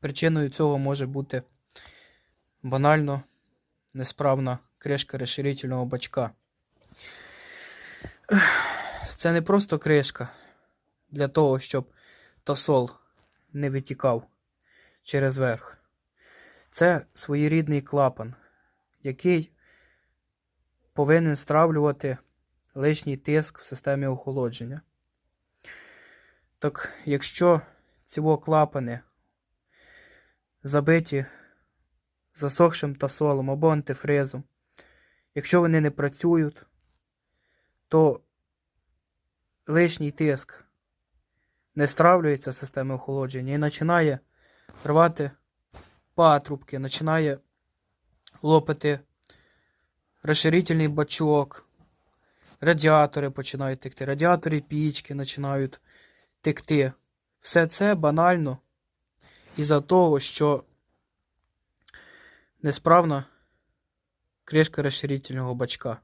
Причиною цього може бути банально несправна кришка розширительного бачка. Це не просто кришка для того, щоб тосол не витікав через верх. Це своєрідний клапан, який повинен стравлювати лишній тиск в системі охолодження. Так, якщо ці клапани забиті засохшим тосолом або антифризом, якщо вони не працюють, то лишній тиск не стравлюється з системи охолодження і починає рвати патрубки, починає лопати розширительний бачок, радіатори починають текти, радіатори пічки починають текти. Все це банально із-за того, що несправна кришка розширительного бачка.